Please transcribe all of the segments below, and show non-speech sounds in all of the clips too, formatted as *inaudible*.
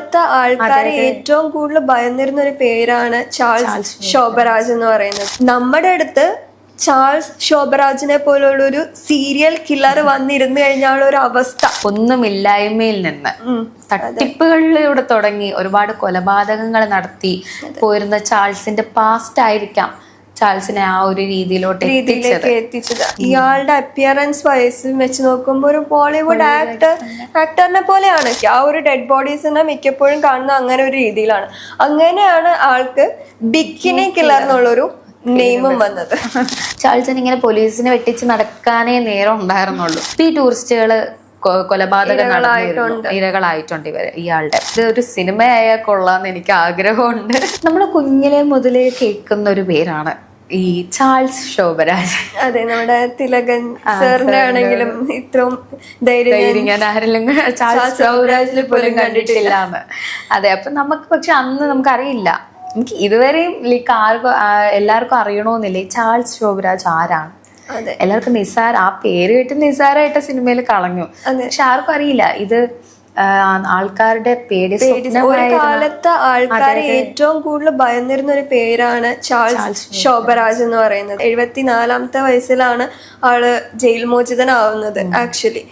കാലത്ത് ആൾക്കാർ ഏറ്റവും കൂടുതൽ ഭയന്നിരുന്ന ഒരു പേരാണ് ചാൾസ് ശോഭരാജ് എന്ന് പറയുന്നത്. നമ്മുടെ അടുത്ത് ചാൾസ് ശോഭരാജിനെ പോലുള്ള ഒരു സീരിയൽ കില്ലർ വന്നിരുന്നു കഴിഞ്ഞാൽ ഒരു അവസ്ഥ. ഒന്നുമില്ലായ്മയിൽ നിന്ന്. തട്ടിപ്പുകളിലൂടെ തുടങ്ങി ഒരുപാട് കൊലപാതകങ്ങൾ നടത്തി പോയിരുന്ന ചാൾസിന്റെ പാസ്റ്റ് ആയിരിക്കാം. ചാൾസിനെ ആ ഒരു രീതിയിലോട്ട് രീതിയിലേക്ക് എത്തിച്ചത്. ഇയാളുടെ അപ്പിയറൻസ് വയസ്സും വെച്ച് നോക്കുമ്പോൾ ഒരു ബോളിവുഡ് ആക്ടർ ആക്ടറിനെ പോലെയാണ്. ആ ഒരു ഡെഡ് ബോഡീസിനെ മിക്കപ്പോഴും കാണുന്ന അങ്ങനെ ഒരു രീതിയിലാണ്. അങ്ങനെയാണ് ആൾക്ക് ബിക്കിനി കില്ലർ എന്നുള്ളൊരു നെയിമും വന്നത്. *laughs* ചാൾസൻ ഇങ്ങനെ പോലീസിനെ വെട്ടിച്ച് നടക്കാനേ നേരം ഉണ്ടായിരുന്നുള്ളൂ. ഈ ടൂറിസ്റ്റുകൾ കൊലപാതകങ്ങളായിട്ടുണ്ട് ഇരകളായിട്ടുണ്ട്. ഇവർ ഇയാളുടെ. ഇത് ഒരു സിനിമയായാൽ കൊള്ളാന്ന് എനിക്ക് ആഗ്രഹമുണ്ട്. നമ്മൾ കുഞ്ഞിലെ മുതലേ കേൾക്കുന്ന ഒരു പേരാണ്. ഈ ചാൾസ് ശോഭരാജ് അതെ നമ്മുടെ തിലകൻ സാറിന്റെ ആണെങ്കിലും ഇത്രയും ധൈര്യം ഞാൻ ആരെങ്കിലും ചാൾസ് ശോഭരാജിൽ പോലും കണ്ടിട്ടില്ല. അതെ അപ്പൊ നമുക്ക് പക്ഷെ അന്ന് നമുക്കറിയില്ല. എനിക്ക് ഇതുവരെയും ലൈക്ക് ആർക്കും എല്ലാവർക്കും അറിയണമെന്നില്ല ഈ ചാൾസ് ശോഭരാജ് ആരാണ്. എല്ലാവർക്കും നിസാര ആ പേര് കേട്ട് നിസാരായിട്ട സിനിമയിൽ കളഞ്ഞു. പക്ഷെ ആർക്കും അറിയില്ല. ഇത് ആൾക്കാരുടെ പേടി ഒരു കാലത്ത് ആൾക്കാർ ഏറ്റവും കൂടുതൽ ഭയന്നിരുന്ന ഒരു പേരാണ് ചാൾസ് ശോഭരാജ് എന്ന് പറയുന്നത്. എഴുപത്തിനാലാമത്തെ വയസ്സിലാണ് ആൾ ജയിൽ മോചിതനാവുന്നത് ആക്ച്വലി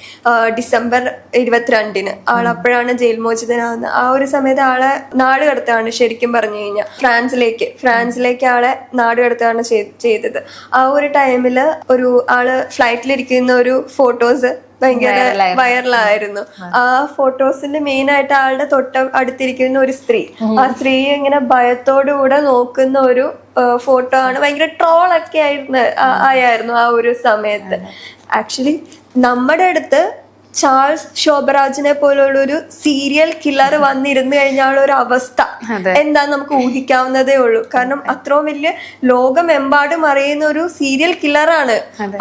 ഡിസംബർ ഇരുപത്തിരണ്ടിന്. ആൾ അപ്പോഴാണ് ജയിൽ മോചിതനാവുന്നത് ആ ഒരു സമയത്ത് ആളെ നാട് കടത്താണ് ശരിക്കും പറഞ്ഞു കഴിഞ്ഞാൽ ഫ്രാൻസിലേക്ക്. ഫ്രാൻസിലേക്ക് ആളെ നാട് കടത്താണ് ചെയ്തത്. ആ ഒരു ടൈമിൽ ഒരു ആൾ ഫ്ലൈറ്റിലിരിക്കുന്ന ഒരു ഫോട്ടോസ് ഭയങ്കര വൈറലായിരുന്നു. ആ. ഫോട്ടോസിന്റെ മെയിൻ ആയിട്ട് ആളുടെ തൊട്ട അടുത്തിരിക്കുന്ന ഒരു സ്ത്രീ. ആ സ്ത്രീ ഇങ്ങനെ ഭയത്തോടുകൂടെ നോക്കുന്ന ഒരു ഫോട്ടോ ആണ്. ഭയങ്കര ട്രോൾ ഒക്കെ ആയിരുന്നു ആയായിരുന്നു ആയിരുന്നു ആ ഒരു സമയത്ത്. ആക്ച്വലി നമ്മുടെ അടുത്ത് ചാൾസ് ശോഭരാജിനെ പോലുള്ള ഒരു സീരിയൽ കില്ലർ വന്നിരുന്നു കഴിഞ്ഞാൽ ഒരു അവസ്ഥ. എന്താന്ന് എന്താ നമുക്ക് ഊഹിക്കാവുന്നതേ ഉള്ളൂ. കാരണം അത്രയും വലിയ ലോകമെമ്പാടും അറിയുന്ന ഒരു സീരിയൽ കില്ലറാണ്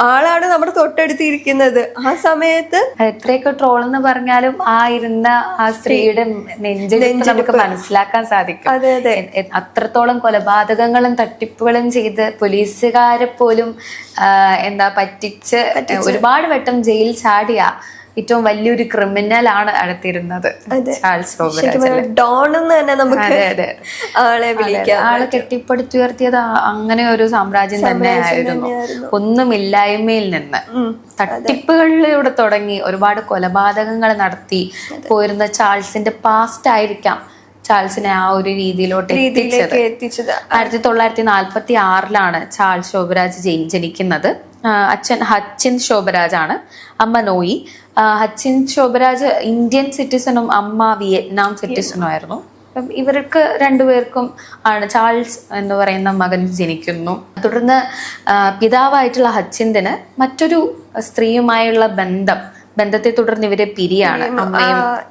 ആളാണ് നമ്മുടെ തൊട്ടടുത്തിരിക്കുന്നത്. ആ സമയത്ത് എത്രയൊക്കെ ട്രോൾ എന്ന് പറഞ്ഞാലും ആ ഇരുന്ന ആ സ്ത്രീയുടെ നെഞ്ചെടുപ്പ് നമുക്ക് മനസ്സിലാക്കാൻ സാധിക്കും. അതെ അതെ. അത്രത്തോളം കൊലപാതകങ്ങളും തട്ടിപ്പുകളും ചെയ്ത് പോലീസുകാരെ പോലും എന്താ പറ്റിച്ച്. ഒരുപാട് വട്ടം ജയിൽ ചാടിയ ഏറ്റവും വലിയൊരു ക്രിമിനൽ ആണ് അടുത്തിരുന്നത് ചാൾസ് റോബർട്ട് ശരിക്കും ഡോൺ എന്ന് തന്നെ നമുക്ക് ആളെ വിളിക്കാം. ആൾ കെട്ടിപ്പടുത്തുയർത്തിയത് അങ്ങനെ ഒരു സാമ്രാജ്യം തന്നെ ആയിരുന്നു ഒന്നുമില്ലായ്മയിൽ നിന്ന് തട്ടിപ്പുകളിലൂടെ തുടങ്ങി ഒരുപാട് കൊലപാതകങ്ങൾ നടത്തി പോയിരുന്ന ചാൾസിന്റെ പാസ്റ്റ് ആയിരിക്കാം ചാൾസിനെ ആ ഒരു രീതിയിലോട്ട് എത്തിച്ചത്. ആയിരത്തി തൊള്ളായിരത്തി നാൽപ്പത്തി ആറിലാണ് ചാൾസ് ശോഭരാജ് ജനിക്കുന്നത് അച്ഛൻ ഹച്ചിൻ ശോഭരാജ് ആണ് അമ്മ നോയി. ഹച്ചിൻ ശോഭരാജ് ഇന്ത്യൻ സിറ്റിസണും അമ്മ വിയറ്റ്നാം സിറ്റിസണും ആയിരുന്നു അപ്പം ഇവർക്ക് രണ്ടുപേർക്കും ആണ് ചാൾസ് എന്ന് പറയുന്ന മകൻ ജനിക്കുന്നു. തുടർന്ന് പിതാവായിട്ടുള്ള ഹച്ചിന്തിന് മറ്റൊരു സ്ത്രീയുമായുള്ള ബന്ധം ബന്ധത്തെ തുടർന്ന് ഇവരെ പിരിയാണ്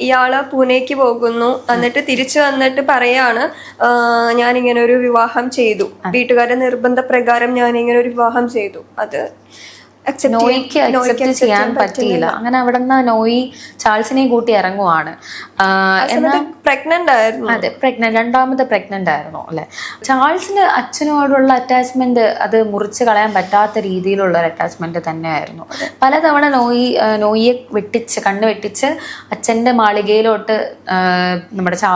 ഇയാൾ പൂനെക്ക് പോകുന്നു. എന്നിട്ട് തിരിച്ചു വന്നിട്ട് പറയാണ് ഞാൻ ഇങ്ങനെ ഒരു വിവാഹം ചെയ്തു. വീട്ടുകാരുടെ നിർബന്ധ പ്രകാരം ഞാൻ ഇങ്ങനെ ഒരു വിവാഹം ചെയ്തു. അത് നോയിക്ക് അക്സെപ്റ്റ് ചെയ്യാൻ പറ്റിയില്ല. അങ്ങനെ അവിടെ നിന്ന് നോയി ചാൾസിനെയും കൂട്ടി ഇറങ്ങുവാണ്. ആ, എന്നാൽ പ്രഗ്നന്റ് ആയിരുന്നു. അതെ പ്രഗ്നന്റ് രണ്ടാമത് പ്രഗ്നന്റ് ആയിരുന്നു അല്ലെ? ചാൾസിന് അച്ഛനോടുള്ള അറ്റാച്ച്മെന്റ് അത് മുറിച്ച് കളയാൻ പറ്റാത്ത രീതിയിലുള്ള ഒരു അറ്റാച്ച്മെന്റ് തന്നെയായിരുന്നു. പലതവണ നോയി നോയിയെ വെട്ടിച്ച് കണ്ണ് വെട്ടിച്ച് അച്ഛന്റെ മാളികയിലോട്ട് നമ്മുടെ ചാ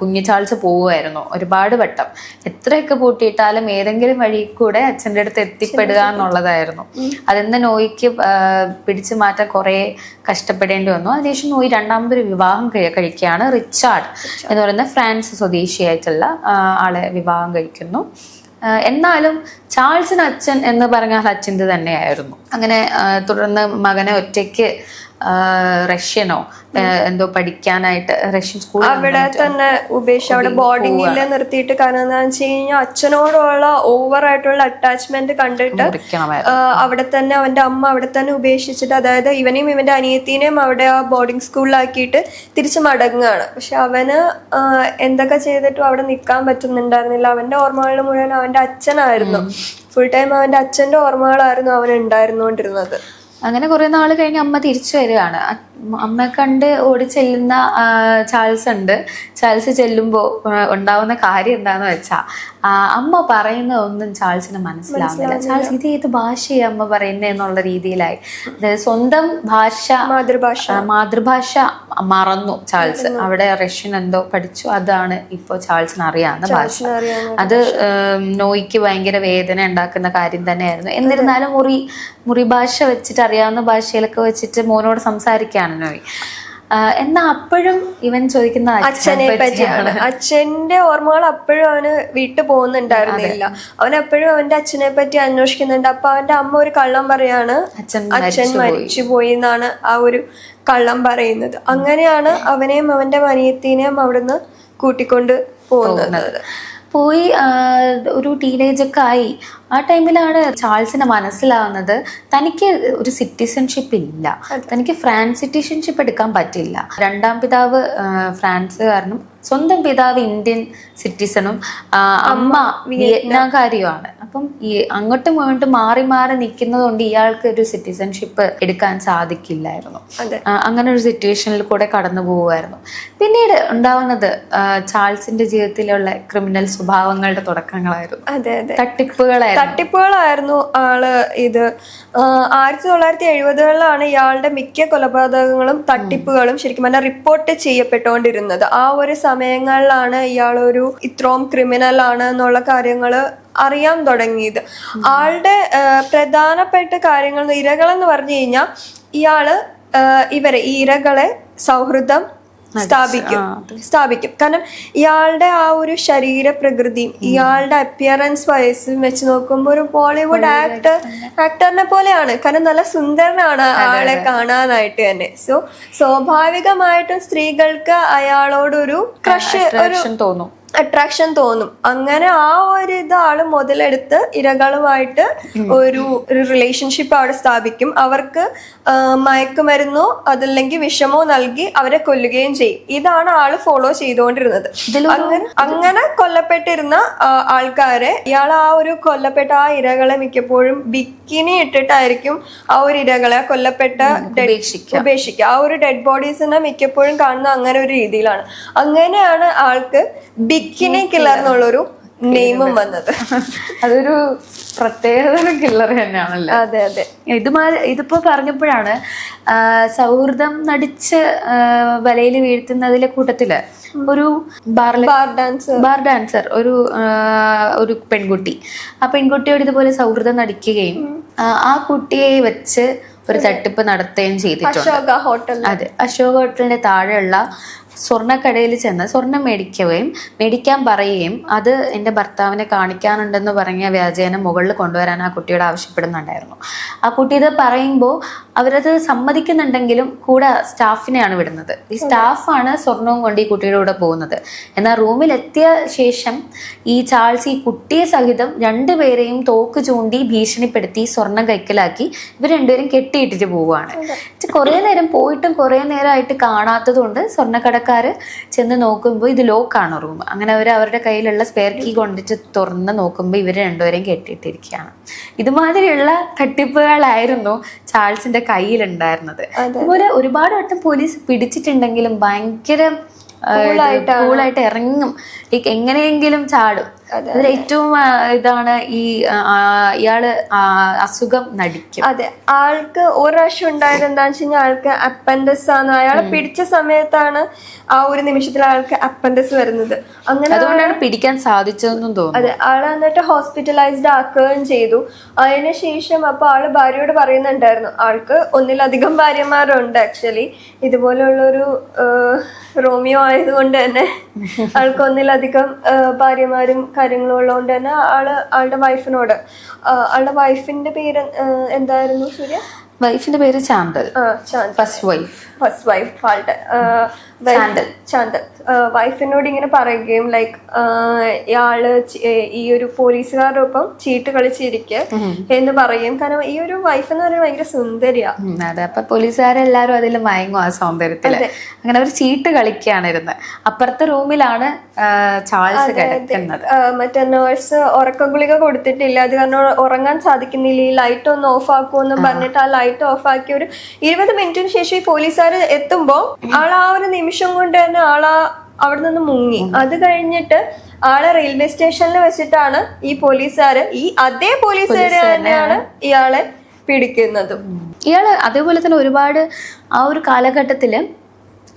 കുഞ്ഞു ചാൾസ് പോവുമായിരുന്നു ഒരുപാട് വട്ടം. എത്രയൊക്കെ പൂട്ടിയിട്ടാലും ഏതെങ്കിലും വഴി കൂടെ അച്ഛന്റെ അടുത്ത് എത്തിപ്പെടുക എന്നുള്ളതായിരുന്നു. അതിന്ന് നോയിക്ക് പിടിച്ചു മാറ്റാൻ കുറേ കഷ്ടപ്പെടേണ്ടി വന്നു. അതിനുശേഷം നോയി രണ്ടാമതൊരു വിവാഹം കഴി- കഴിക്കുകയാണ് റിച്ചാർഡ് എന്ന് പറയുന്ന ഫ്രാൻസ് സ്വദേശിയായിട്ടുള്ള ആളെ വിവാഹം കഴിക്കുന്നു. എന്നാലും ചാൾസിന് അച്ഛൻ എന്ന് പറഞ്ഞാൽ അച്ഛന്റെ തന്നെയായിരുന്നു. അങ്ങനെ തുടർന്ന് മകനെ ഒറ്റയ്ക്ക് റഷ്യനോ? എന്തോ പഠിക്കാനായിട്ട് റഷ്യൻ സ്കൂൾ അവിടെ തന്നെ ഉപേക്ഷ അവിടെ ബോർഡിംഗിൽ നിർത്തിയിട്ട് കാരണം എന്താണെന്ന് വെച്ച് കഴിഞ്ഞാൽ അച്ഛനോടുള്ള ഓവർ ആയിട്ടുള്ള അറ്റാച്ച്മെന്റ് കണ്ടിട്ട് അവിടെ തന്നെ അവന്റെ അമ്മ അവിടെ തന്നെ ഉപേക്ഷിച്ചിട്ട് അതായത് ഇവനെയും ഇവന്റെ അനിയത്തിനെയും അവിടെ ആ ബോർഡിംഗ് സ്കൂളിലാക്കിയിട്ട് തിരിച്ചു മടങ്ങുകയാണ്. പക്ഷെ അവന് എന്തൊക്കെ ചെയ്തിട്ടും അവിടെ നിൽക്കാൻ പറ്റുന്നുണ്ടായിരുന്നില്ല. അവന്റെ ഓർമ്മകൾ മുഴുവൻ അവന്റെ അച്ഛനായിരുന്നു. ഫുൾ ടൈം അവന്റെ അച്ഛന്റെ ഓർമ്മകളായിരുന്നു അവൻ ഉണ്ടായിരുന്നുകൊണ്ടിരുന്നത്. അങ്ങനെ കുറെ നാൾ കഴിഞ്ഞ് അമ്മ തിരിച്ചു വരികയാണ്. അമ്മ കണ്ട് ഓടി ചെല്ലുന്ന ചാൾസ് ഉണ്ട്. ചാൾസ് ചെല്ലുമ്പോൾ ഉണ്ടാവുന്ന കാര്യം എന്താന്ന് വെച്ചാൽ അമ്മ പറയുന്ന ഒന്നും ചാൾസിന് മനസ്സിലാവുന്നില്ല. ചാൾസ് ഇത് ഏത് ഭാഷയെ അമ്മ പറയുന്നത് എന്നുള്ള രീതിയിലായി. അതായത് സ്വന്തം ഭാഷ മാതൃഭാഷ. മാതൃഭാഷ മറന്നു ചാൾസ്. അവിടെ റഷ്യൻ എന്തോ പഠിച്ചു. അതാണ് ഇപ്പോൾ ചാൾസിന് അറിയാവുന്ന ഭാഷ. അത് നോയ്ക്ക് ഭയങ്കര വേദന ഉണ്ടാക്കുന്ന കാര്യം തന്നെയായിരുന്നു. എന്നിരുന്നാലും മുറി മുറി ഭാഷ വെച്ചിട്ട് അറിയാവുന്ന ഭാഷയിലൊക്കെ വെച്ചിട്ട് മോനോട് സംസാരിക്കുകയാണ് നോയ്. എന്നാ അപ്പോഴും ഇവൻ ചോദിക്കുന്ന അച്ഛനെ പറ്റിയാണ്. അച്ഛന്റെ ഓർമ്മകൾ അപ്പോഴും അവന് വീട്ടിൽ പോകുന്നുണ്ടായിരുന്നില്ല. അവൻ എപ്പോഴും അവന്റെ അച്ഛനെ പറ്റി അന്വേഷിക്കുന്നുണ്ട്. അപ്പൊ അവന്റെ അമ്മ ഒരു കള്ളം പറയാണ് അച്ഛൻ അച്ഛൻ മരിച്ചു പോയി എന്നാണ് ആ ഒരു കള്ളം പറയുന്നത്. അങ്ങനെയാണ് അവനെയും അവന്റെ മനിയത്തിനെയും അവിടുന്ന് കൂട്ടിക്കൊണ്ട് പോകുന്നത്. പോയി ഒരു ടീനേജൊക്കെ ആയി. ആ ടൈമിലാണ് ചാൾസിന് മനസ്സിലാവുന്നത്. തനിക്ക് ഒരു സിറ്റിസൺഷിപ്പ് ഇല്ല. തനിക്ക് ഫ്രാൻസ് സിറ്റിസൺഷിപ്പ് എടുക്കാൻ പറ്റില്ല. രണ്ടാം പിതാവ് ഫ്രാൻസ് ഫ്രാൻസുകാരനും സ്വന്തം പിതാവ് ഇന്ത്യൻ സിറ്റിസണും അമ്മ വിയറ്റ്നാംകാരിയുമാണ്. അപ്പം ഈ അങ്ങോട്ടും ഇങ്ങോട്ടും മാറി മാറി നിൽക്കുന്നത് കൊണ്ട് ഇയാൾക്ക് ഒരു സിറ്റിസൺഷിപ്പ് എടുക്കാൻ സാധിക്കില്ലായിരുന്നു. അങ്ങനെ ഒരു സിറ്റുവേഷനിൽ കൂടെ കടന്നു പോവുമായിരുന്നു. പിന്നീട് ഉണ്ടാവുന്നത് ചാൾസിന്റെ ജീവിതത്തിലുള്ള ക്രിമിനൽ സ്വഭാവങ്ങളുടെ തുടക്കങ്ങളായിരുന്നു. അതെ അതെ. തട്ടിപ്പുകളായിരുന്നു. തട്ടിപ്പുകളായിരുന്നു ആൾ ഇത്. ആയിരത്തി തൊള്ളായിരത്തി എഴുപതുകളിലാണ് ഇയാളുടെ മിക്ക കൊലപാതകങ്ങളും തട്ടിപ്പുകളും ശരിക്കും പറഞ്ഞാൽ റിപ്പോർട്ട് ചെയ്യപ്പെട്ടുകൊണ്ടിരുന്നത്. ആ ഒരു സമയങ്ങളിലാണ് ഇയാളൊരു ഇത്രയും ക്രിമിനൽ ആണ് എന്നുള്ള കാര്യങ്ങൾ അറിയാൻ തുടങ്ങിയത്. ആളുടെ പ്രധാനപ്പെട്ട കാര്യങ്ങൾ ഇരകളെന്ന് പറഞ്ഞു കഴിഞ്ഞാൽ ഇയാൾ ഇവരെ ഈ ഇരകളെ സൗഹൃദം സ്ഥാപിക്കും. സ്ഥാപിക്കും. കാരണം ഇയാളുടെ ആ ഒരു ശരീര പ്രകൃതിയും ഇയാളുടെ അപ്പിയറൻസ് വയസ്സും വെച്ച് നോക്കുമ്പോൾ ഒരു ബോളിവുഡ് ആക്ടർ ആക്ടറിനെ പോലെയാണ്. കാരണം നല്ല സുന്ദരനാണ് ആളെ കാണാനായിട്ട് തന്നെ. സോ സ്വാഭാവികമായിട്ടും സ്ത്രീകൾക്ക് അയാളോടൊരു ക്രഷ് ഒരു തോന്നും. അട്രാക്ഷൻ തോന്നും. അങ്ങനെ ആ ഒരു ഇതാൾ മുതലെടുത്ത് ഇരകളുമായിട്ട് ഒരു ഒരു റിലേഷൻഷിപ്പ് അവിടെ സ്ഥാപിക്കും. അവർക്ക് മയക്കുമരുന്നോ അതല്ലെങ്കിൽ വിഷമോ നൽകി അവരെ കൊല്ലുകയും ചെയ്യും. ഇതാണ് ആൾ ഫോളോ ചെയ്തുകൊണ്ടിരുന്നത്. അങ്ങനെ അങ്ങനെ കൊല്ലപ്പെട്ടിരുന്ന ആൾക്കാരെ ഇയാൾ ആ ഒരു കൊല്ലപ്പെട്ട ആ ഇരകളെ മിക്കപ്പോഴും ബിക്കിനി ഇട്ടിട്ടായിരിക്കും ആ ഒരു ഇരകളെ കൊല്ലപ്പെട്ട ഉപേക്ഷിക്കുക. ആ ഒരു ഡെഡ് ബോഡീസിനെ മിക്കപ്പോഴും കാണുന്ന അങ്ങനെ ഒരു രീതിയിലാണ്. അങ്ങനെയാണ് ആൾക്ക് ബിക്കിനി കില്ലർ എന്നുള്ളൊരു നെയിമും വന്നത്. *laughs* അതൊരു പ്രത്യേകതരം കില്ലർ തന്നെയാണല്ലോ. അതെ അതെ. ഇതുമാതിരി ഇതിപ്പോ പറഞ്ഞപ്പോഴാണ് സൗഹൃദം നടിച്ച് വലയിൽ വീഴ്ത്തുന്നതിലെ കൂട്ടത്തിൽ ഒരു bar bar dancer. Bar dancer ഒരു ഒരു പെൺകുട്ടി. ആ പെൺകുട്ടിയോട് ഇതുപോലെ സൗഹൃദം നടിക്കുകയും ആ, കുട്ടിയെ വെച്ച് ഒരു തട്ടിപ്പ് നടത്തുകയും ചെയ്തിട്ടുണ്ട്. അശോക ഹോട്ടൽ അതെ. അശോക ഹോട്ടലിന്റെ താഴെയുള്ള സ്വർണക്കടയിൽ ചെന്ന് സ്വർണം മേടിക്കുകയും മേടിക്കാൻ പറയുകയും അത് എന്റെ ഭർത്താവിനെ കാണിക്കാനുണ്ടെന്ന് പറഞ്ഞ വ്യാജേന മുകളിൽ കൊണ്ടുവരാൻ ആ കുട്ടിയോട് ആവശ്യപ്പെടുന്നുണ്ടായിരുന്നു. ആ കുട്ടി ഇത് പറയുമ്പോൾ അവരത് സമ്മതിക്കുന്നുണ്ടെങ്കിലും കൂടെ സ്റ്റാഫിനെയാണ് വിടുന്നത്. ഈ സ്റ്റാഫാണ് സ്വർണവും കൊണ്ട് ഈ കുട്ടിയുടെ കൂടെ പോകുന്നത്. എന്നാൽ റൂമിൽ എത്തിയ ശേഷം ഈ ചാൾസ് ഈ കുട്ടിയെ സഹിതം രണ്ടുപേരെയും തോക്ക് ചൂണ്ടി ഭീഷണിപ്പെടുത്തി സ്വർണം കൈക്കലാക്കി ഇവർ രണ്ടുപേരും കെട്ടിയിട്ടിട്ട് പോവുകയാണ്. കുറേ നേരം പോയിട്ടും കുറേ നേരമായിട്ട് കാണാത്തത് കൊണ്ട് സ്വർണക്കടക്കാര് ചെന്ന് നോക്കുമ്പോൾ ഇത് ലോക്കാണ് റൂം അങ്ങനെ അവർ അവരുടെ കയ്യിലുള്ള സ്പെയർ കീ കൊണ്ടിട്ട് തുറന്ന് നോക്കുമ്പോൾ ഇവർ രണ്ടുപേരെയും കെട്ടിയിട്ടിരിക്കുകയാണ്. ഇതുമാതിരിയുള്ള തട്ടിപ്പുകളായിരുന്നു ചാൾസിന്റെ കയ്യിലുണ്ടായിരുന്നത്. അതുപോലെ ഒരുപാട് വട്ടം പോലീസ് പിടിച്ചിട്ടുണ്ടെങ്കിലും ഭയങ്കര ായിട്ട് കൂളായിട്ട് ഇറങ്ങും. ലൈക്ക് എങ്ങനെയെങ്കിലും ചാടും. അതിൽ ഏറ്റവും ഇതാണ് ഈ ഇയാൾ അസുഖം നടിക്കും. അതെ ആൾക്ക് ഒരു പ്രാവശ്യം ഉണ്ടായത് എന്താന്ന് വെച്ച് കഴിഞ്ഞാൽ ആൾക്ക് അപ്പൻഡസ് ആണ്. അയാളെ പിടിച്ച സമയത്താണ് ആ ഒരു നിമിഷത്തിൽ ആൾക്ക് അപ്പൻഡസ് വരുന്നത്. അങ്ങനെ അതുകൊണ്ടാണ് പിടിക്കാൻ സാധിച്ചതെന്നും തോന്നുന്നു. അതെ ആൾ എന്നിട്ട് ഹോസ്പിറ്റലൈസ്ഡ് ആക്കുകയും ചെയ്തു. അതിനുശേഷം അപ്പൊ ആൾ ഭാര്യയോട് പറയുന്നുണ്ടായിരുന്നു ആൾക്ക് ഒന്നിലധികം ഭാര്യമാരുണ്ട് ആക്ച്വലി ഇതുപോലുള്ളൊരു റോമിയോ ആയതുകൊണ്ട് തന്നെ *laughs* ആൾക്ക് ഒന്നിലധികം ഭാര്യമാരും കാര്യങ്ങളും ഉള്ളതുകൊണ്ട് തന്നെ ആൾ ആളുടെ വൈഫിനോട് ആളുടെ വൈഫിന്റെ പേര് എന്തായിരുന്നു സൂര്യ? വൈഫിന്റെ പേര് Chantal. First wife first wife ആളുടെ. ചാന്തൽ വൈഫിനോട് ഇങ്ങനെ പറയുകയും ലൈക്ക് ഇയാൾ ഈ ഒരു പോലീസുകാരുടെ ഒപ്പം ചീട്ട് കളിച്ചിരിക്കെ എന്ന് പറയും കാരണം ഈ ഒരു വൈഫ് എന്ന് പറയുന്നത് ഭയങ്കര സുന്ദരിയാ. അതെ. അപ്പൊ പോലീസുകാരെല്ലാരും അതിൽ മയങ്ങും ആ സൗന്ദര്യത്തിൽ അങ്ങനെ ഒരു ചീട്ട് കളിക്കുകയാണ് ഇരുന്ന്. അപ്പുറത്തെ റൂമിലാണ് ചാൾസ് കിടക്കുന്നത്. മറ്റേ നേഴ്സ് ഉറക്ക ഗുളിക കൊടുത്തിട്ടില്ല. അത് കാരണം ഉറങ്ങാൻ സാധിക്കുന്നില്ല. ഈ ലൈറ്റ് ഒന്ന് ഓഫ് ആക്കുമെന്ന് പറഞ്ഞിട്ട് ആ ലൈറ്റ് ഓഫ് ആക്കി ഒരു ഇരുപത് മിനിറ്റിന് ശേഷം ഈ പോലീസുകാർ എത്തുമ്പോൾ ആൾ ആ ഒരു നിമിഷം കൊണ്ട് തന്നെ ആളാ അവിടെ നിന്ന് മുങ്ങി. അത് കഴിഞ്ഞിട്ട് ആളെ റെയിൽവേ സ്റ്റേഷനിൽ വെച്ചിട്ടാണ് ഈ പോലീസുകാര് ഈ അതേ പോലീസുകാര് തന്നെയാണ് ഇയാളെ പിടിക്കുന്നതും. ഇയാൾ അതേപോലെ തന്നെ ഒരുപാട് ആ ഒരു കാലഘട്ടത്തിൽ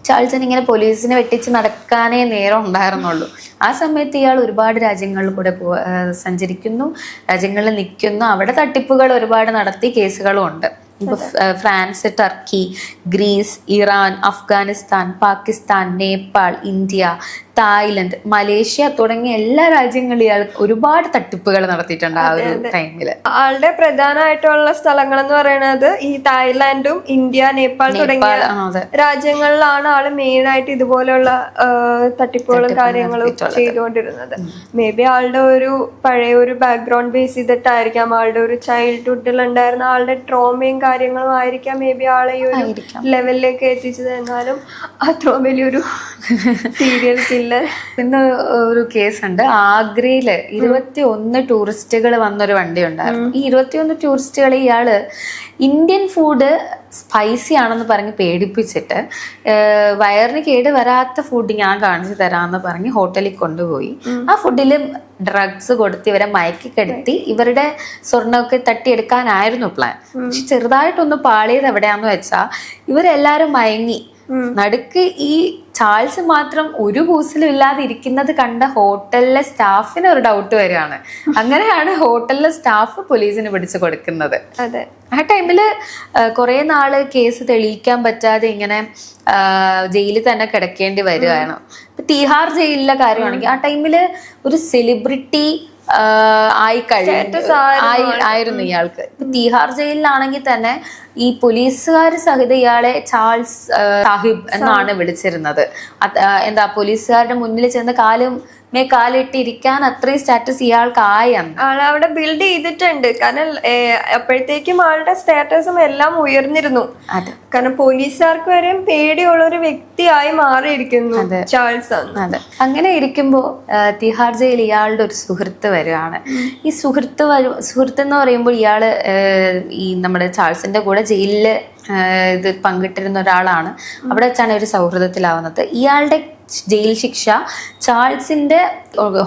ചാൾസൻ ഇങ്ങനെ പോലീസിനെ വെട്ടിച്ച് നടക്കാനേ നേരം ഉണ്ടായിരുന്നുള്ളൂ. ആ സമയത്ത് ഇയാൾ ഒരുപാട് രാജ്യങ്ങളിൽ കൂടെ പോ സഞ്ചരിക്കുന്നു രാജ്യങ്ങളിൽ നിൽക്കുന്നു. അവിടെ തട്ടിപ്പുകൾ ഒരുപാട് നടത്തി കേസുകളും ഉണ്ട്. France Turkey Greece Iran Afghanistan Pakistan Nepal India Thailand Malaysia തുടങ്ങിയ എല്ലാ രാജ്യങ്ങളിലും ഇയാൾ ഒരുപാട് തട്ടിപ്പുകൾ നടത്തിയിട്ടുണ്ട് ആ ഒരു ടൈമിൽ ആളുടെ പ്രധാനമായിട്ടുള്ള സ്ഥലങ്ങൾ എന്ന് പറയുന്നത് ഈ തായ്ലാന്റും ഇന്ത്യ നേപ്പാൾ തുടങ്ങിയ രാജ്യങ്ങളിലാണ് ആൾ മെയിൻ ആയിട്ട് ഇതുപോലെയുള്ള തട്ടിപ്പുകളും കാര്യങ്ങളും ചെയ്തുകൊണ്ടിരുന്നത്. മേ ബി ആളുടെ ഒരു പഴയ ഒരു ബാക്ക്ഗ്രൗണ്ട് ബേസ് ചെയ്തിട്ടായിരിക്കാം ആളുടെ ഒരു ചൈൽഡ്ഹുഡിൽ ഉണ്ടായിരുന്ന ആളുടെ ട്രോമയും കാര്യങ്ങളും ആയിരിക്കാം മേ ബി ആളെ ഈ ഒരു ലെവലിലേക്ക് എത്തിച്ചത്. എന്നാലും അത്രയും വലിയൊരു സീരിയൽ കില്ലർ ഇന്ന് ഒരു ഉണ്ട്. ആഗ്രയിൽ ഇരുപത്തി ഒന്ന് ടൂറിസ്റ്റുകൾ വന്നൊരു വണ്ടി ഉണ്ടായിരുന്നു. ഈ ഇരുപത്തിയൊന്ന് ടൂറിസ്റ്റുകളെ ഇയാൾ ഇന്ത്യൻ ഫുഡ് സ്പൈസി ആണെന്ന് പറഞ്ഞ് പേടിപ്പിച്ചിട്ട് വയറിന് കേട് വരാത്ത ഫുഡ് ഞാൻ കാണിച്ചു തരാമെന്ന് പറഞ്ഞ് ഹോട്ടലിൽ കൊണ്ടുപോയി. ആ ഫുഡിൽ ഡ്രഗ്സ് കൊടുത്ത് ഇവരെ മയക്കി കിടത്തി. ഇവരുടെ സ്വർണമൊക്കെ തട്ടിയെടുക്കാനായിരുന്നു പ്ലാൻ പക്ഷെ ചെറുതായിട്ടൊന്ന് പാളിയത് എവിടെയാന്ന് വെച്ചാൽ ഇവരെല്ലാരും മയങ്ങി. നടുക്ക് ഈ ചാൾസ് മാത്രം ഒരു കൂസലും ഇല്ലാതെ ഇരിക്കുന്നത് കണ്ട ഹോട്ടലിലെ സ്റ്റാഫിന് ഒരു ഡൗട്ട് വരികയാണ്. അങ്ങനെയാണ് ഹോട്ടലിലെ സ്റ്റാഫ് പോലീസിന് പിടിച്ചു കൊടുക്കുന്നത്. അതെ. ആ ടൈമിൽ കുറെ നാൾ കേസ് തെളിയിക്കാൻ പറ്റാതെ ഇങ്ങനെ ജയിലിൽ തന്നെ കിടക്കേണ്ടി വരികയാണ്. തിഹാർ ജയിലിലെ കാര്യമാണെങ്കിൽ ആ ടൈമിൽ ഒരു സെലിബ്രിറ്റി ആയി കഴിഞ്ഞു ആയി ആയിരുന്നു ഇയാൾക്ക്. തിഹാർ ജയിലിലാണെങ്കിൽ തന്നെ ഈ പോലീസുകാർ സഹിതം ഇയാളെ ചാൾസ് സാഹിബ് എന്നാണ് വിളിച്ചിരുന്നത്. എന്താ പോലീസുകാരുടെ മുന്നിൽ ചെന്ന് കാലും മേ കാലിട്ടിരിക്കാൻ അത്രയും സ്റ്റാറ്റസ് ഇയാൾക്ക് ആയാണ് ആളെ അവിടെ ബിൽഡ് ചെയ്തിട്ടുണ്ട്. കാരണം അപ്പോഴത്തേക്കും ആളുടെ സ്റ്റാറ്റസും എല്ലാം ഉയർന്നിരുന്നു. അതെ. കാരണം പോലീസുകാർക്ക് വരെയും പേടിയുള്ള ഒരു വ്യക്തിയായി മാറിയിരിക്കുന്നു ചാൾസ് അതെ. അങ്ങനെ ഇരിക്കുമ്പോൾ തിഹാർ ജയിൽ ഇയാളുടെ ഒരു സുഹൃത്ത് വരുവാണ് ഈ സുഹൃത്ത് വരും സുഹൃത്ത് എന്ന് പറയുമ്പോൾ ഇയാൾ ഈ നമ്മുടെ ചാൾസിന്റെ കൂടെ ജയിലിൽ ഇത് പങ്കിട്ടിരുന്ന ഒരാളാണ്. അവിടെ വെച്ചാണ് ഒരു സൗഹൃദത്തിലാവുന്നത്. ഇയാളുടെ ജയിൽ ശിക്ഷ ചാൾസിന്റെ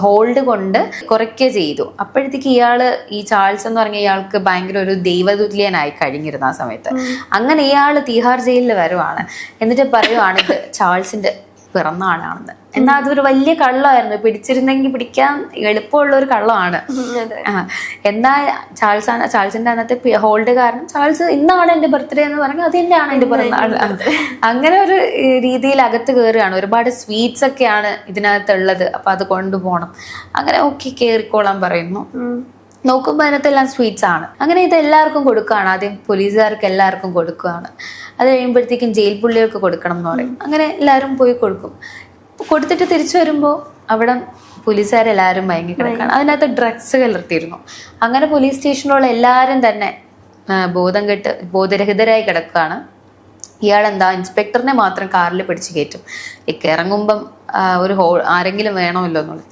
ഹോൾഡ് കൊണ്ട് കുറയ്ക്കുക ചെയ്തു. അപ്പോഴത്തേക്ക് ഇയാൾ ഈ ചാൾസ് എന്ന് പറഞ്ഞ ഇയാൾക്ക് ഭയങ്കര ഒരു ദൈവതുല്യനായി കഴിഞ്ഞിരുന്ന ആ സമയത്ത്. അങ്ങനെ ഇയാൾ തീഹാർ ജയിലിൽ വരുവാണ്. എന്നിട്ട് പറയുവാണ് ഇത് ചാൾസിന്റെ പിറന്നാളാണെന്ന് എന്നാൽ അതൊരു വലിയ കള്ളമായിരുന്നു. പിടിച്ചിരുന്നെങ്കിൽ പിടിക്കാൻ എളുപ്പമുള്ള ഒരു കള്ളമാണ്. എന്നാൽ ചാൾസ് ചാൾസിന്റെ അന്നത്തെ ഹോൾഡ് കാരണം ചാൾസ് ഇന്നാണ് എന്റെ ബർത്ത്ഡേ എന്ന് പറഞ്ഞു അത് തന്നെയാണ് എന്റെ പിറന്നാൾ. അങ്ങനെ ഒരു രീതിയിൽ അകത്ത് കയറുകയാണ്. ഒരുപാട് സ്വീറ്റ്സ് ഒക്കെയാണ് ഇതിനകത്തുള്ളത്. അപ്പൊ അത് കൊണ്ടുപോകണം. അങ്ങനെ ഓക്കെ കയറിക്കോളാൻ പറയുന്നു. നോക്കുമ്പോൾ അതിനകത്തെല്ലാം സ്വീറ്റ്സ് ആണ്. അങ്ങനെ ഇത് എല്ലാവർക്കും കൊടുക്കുകയാണ്. ആദ്യം പോലീസുകാർക്ക് എല്ലാവർക്കും കൊടുക്കുകയാണ്. അത് കഴിയുമ്പോഴത്തേക്കും ജയിൽ പുള്ളികൾക്ക് കൊടുക്കണം എന്ന് പറയും. അങ്ങനെ എല്ലാവരും പോയി കൊടുക്കും. കൊടുത്തിട്ട് തിരിച്ചു വരുമ്പോൾ അവിടെ പോലീസുകാരെല്ലാവരും മയങ്ങി കിടക്കുകയാണ്. അതിനകത്ത് ഡ്രഗ്സ് കലർത്തിയിരുന്നു. അങ്ങനെ പോലീസ് സ്റ്റേഷനിലുള്ള എല്ലാവരും തന്നെ ബോധം കെട്ട് ബോധരഹിതരായി കിടക്കുകയാണ്. ഇയാളെന്താ? ഇൻസ്പെക്ടറിനെ മാത്രം കാറിൽ പിടിച്ച് കയറ്റും. ഇറങ്ങുമ്പം ആ, ഒരു ഹോ ആരെങ്കിലും വേണമല്ലോ എന്നുള്ളത്.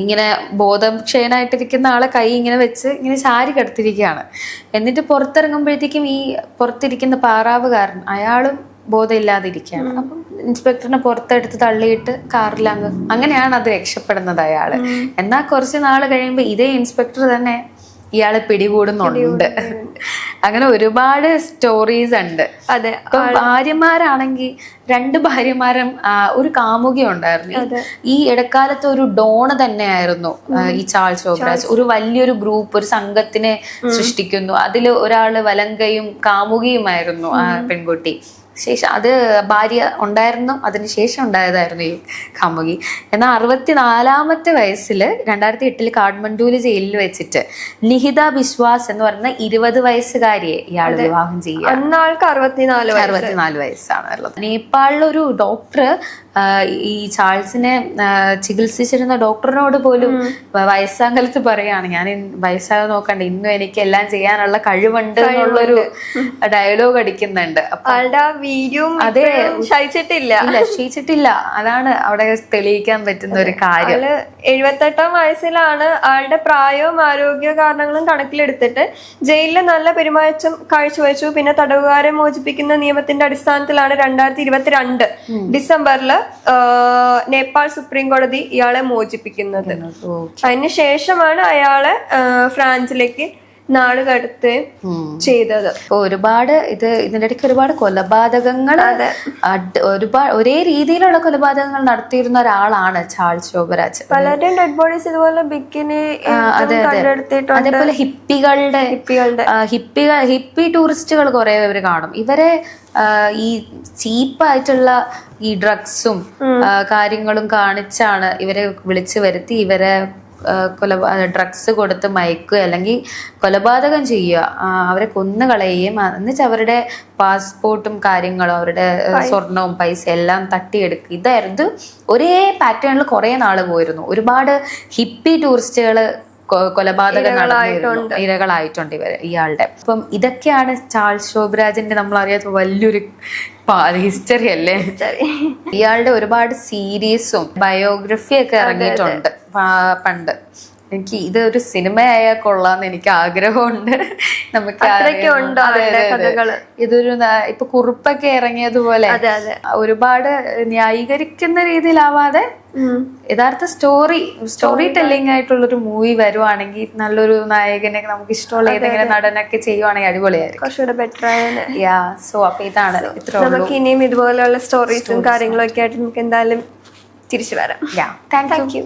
ഇങ്ങനെ ബോധം ക്ഷയനായിട്ടിരിക്കുന്ന ആളെ കൈ ഇങ്ങനെ വെച്ച് ഇങ്ങനെ ചാരി കിടത്തിരിക്കുകയാണ് എന്നിട്ട് പുറത്തിറങ്ങുമ്പോഴത്തേക്കും ഈ പുറത്തിരിക്കുന്ന പാറാവുകാരൻ അയാളും ബോധമില്ലാതെ ഇരിക്കുകയാണ് അപ്പം ഇൻസ്പെക്ടറിനെ പുറത്തെടുത്ത് തള്ളിയിട്ട് കാറിൽ അങ്ങ് അങ്ങനെയാണ് അത് രക്ഷപ്പെടുന്നത് അയാൾ. എന്നാൽ കുറച്ച് നാൾ കഴിയുമ്പോൾ ഇതേ ഇൻസ്പെക്ടർ തന്നെ ഇയാളെ പിടികൂടുന്നുണ്ട്. അങ്ങനെ ഒരുപാട് സ്റ്റോറീസ് ഉണ്ട്. അതെ ഭാര്യമാരാണെങ്കിൽ രണ്ട് ഭാര്യമാരും ഒരു കാമുകി ഉണ്ടായിരുന്നു. ഈ ഇടക്കാലത്ത് ഒരു ഡോണ് തന്നെയായിരുന്നു ഈ ചാൾസ് ഓബ്രാജ് ഒരു വലിയൊരു ഗ്രൂപ്പ് ഒരു സംഘത്തിനെ സൃഷ്ടിക്കുന്നു. അതിൽ ഒരാൾ വലങ്കയും കാമുകിയുമായിരുന്നു ആ പെൺകുട്ടി. ശേഷം അത് ഭാര്യ ഉണ്ടായിരുന്നു അതിനുശേഷം ഉണ്ടായതായിരുന്നു ഈ കാമുകി. എന്നാൽ അറുപത്തി നാലാമത്തെ വയസ്സിൽ രണ്ടായിരത്തി എട്ടിൽ കാഠ്മണ്ഡുവിൽ ജയിലിൽ വെച്ചിട്ട് നിഹിത ബിശ്വാസ് എന്ന് പറയുന്ന ഇരുപത് വയസ്സുകാരിയെ ഇയാൾ വിവാഹം ചെയ്യുക അറുപത്തിനാല് അറുപത്തിനാല് വയസ്സാണ് നേപ്പാളിലൊരു ഡോക്ടർ ഈ ചാൾസിനെ ചികിത്സിച്ചിരുന്ന ഡോക്ടറിനോട് പോലും വയസ്സാങ്കലത്ത് പറയാണ്. ഞാൻ വയസ്സാകാൻ നോക്കണ്ട. ഇന്നും എനിക്ക് എല്ലാം ചെയ്യാനുള്ള കഴിവുണ്ട് എന്നുള്ളൊരു ഡയലോഗ് അടിക്കുന്നുണ്ട്. അതെ. ക്ഷയിച്ചിട്ടില്ല ക്ഷയിച്ചിട്ടില്ല അതാണ് അവിടെ തെളിയിക്കാൻ പറ്റുന്ന ഒരു കാര്യം. എഴുപത്തെട്ടാം വയസ്സിലാണ് ആളുടെ പ്രായവും ആരോഗ്യ കാരണങ്ങളും കണക്കിലെടുത്തിട്ട് ജയിലിൽ നല്ല പെരുമാറ്റം കാഴ്ചവെച്ചു. പിന്നെ തടവുകാരെ മോചിപ്പിക്കുന്ന നിയമത്തിന്റെ അടിസ്ഥാനത്തിലാണ് രണ്ടായിരത്തി ഇരുപത്തിരണ്ട് ഡിസംബറിൽ നേപ്പാൾ സുപ്രീം കോടതി ഇയാളെ മോചിപ്പിക്കുന്നത്. അതിനുശേഷമാണ് ശേഷമാണ് അയാളെ ഫ്രാൻസിലേക്ക് നാട് കടത്തുകയും ചെയ്തത്. ഒരുപാട് ഇത് ഇതിന്റെ ഇടയ്ക്ക് ഒരുപാട് കൊലപാതകങ്ങൾ ഒരുപാട് ഒരേ രീതിയിലുള്ള കൊലപാതകങ്ങൾ നടത്തിയിരുന്ന ഒരാളാണ് ചാൾസ് ശോഭരാജ് പലരുടെയും ഡെഡ് ബോഡീസ് ഇതുപോലെ ബിക്കിനി അതേപോലെ ഹിപ്പികളുടെ ഹിപ്പികളുടെ. ഹിപ്പികൾ ഹിപ്പി ടൂറിസ്റ്റുകൾ കുറെ പേര് കാണും. ഇവരെ ഈ ചീപ്പായിട്ടുള്ള ഈ ഡ്രഗ്സും കാര്യങ്ങളും കാണിച്ചാണ് ഇവരെ വിളിച്ചു വരുത്തി ഇവരെ കൊലപാ ഡ്രഗ്സ് കൊടുത്ത് മയക്കുക അല്ലെങ്കിൽ കൊലപാതകം ചെയ്യുക അവരെ കൊന്നു കളയുകയും ആ, എന്നുവെച്ച് അവരുടെ പാസ്പോർട്ടും കാര്യങ്ങളും അവരുടെ സ്വർണവും പൈസ എല്ലാം തട്ടിയെടുക്കുക. ഇതായിരുന്നു. ഒരേ പാറ്റേണിൽ കുറേ നാൾ പോയിരുന്നു. ഒരുപാട് ഹിപ്പി ടൂറിസ്റ്റുകൾ കൊലപാതകം നടന്നിട്ടുണ്ട് ഇരകളായിട്ടുണ്ട്. ഇവർ ഇയാളുടെ. അപ്പം ഇതൊക്കെയാണ് ചാൾസ് ശോഭരാജന്റെ നമ്മൾ അറിയാത്ത വലിയൊരു ഹിസ്റ്ററി അല്ലേ? ഇയാളുടെ ഒരുപാട് സീരീസും ബയോഗ്രഫിയൊക്കെ ഇറങ്ങിയിട്ടുണ്ട് പണ്ട്. എനിക്ക് ഇത് ഒരു സിനിമയായാൽ കൊള്ളാന്ന് എനിക്ക് ആഗ്രഹമുണ്ട്. നമുക്ക് ഉണ്ടോ? ഇതൊരു ഇപ്പൊ കുറിപ്പൊക്കെ ഇറങ്ങിയതുപോലെ ഒരുപാട് ന്യായീകരിക്കുന്ന രീതിയിലാവാതെ യഥാർത്ഥ സ്റ്റോറി സ്റ്റോറി ടെല്ലിംഗ് ആയിട്ടുള്ള ഒരു മൂവി വരുവാണെങ്കിൽ നല്ലൊരു നായകനെ നമുക്ക് ഇഷ്ടമുള്ള ഏതെങ്കിലും നടനൊക്കെ ചെയ്യുവാണെങ്കിൽ അടിപൊളിയായിരിക്കും. കുറച്ചുകൂടെ ബെറ്റർ യാ സോ അപ്പൊ ഇതാണ് നമുക്ക് ഇനിയും ഇതുപോലെയുള്ള സ്റ്റോറീസും കാര്യങ്ങളും ഒക്കെ ആയിട്ട് നമുക്ക് എന്തായാലും തിരിച്ചു വരാം. Thank you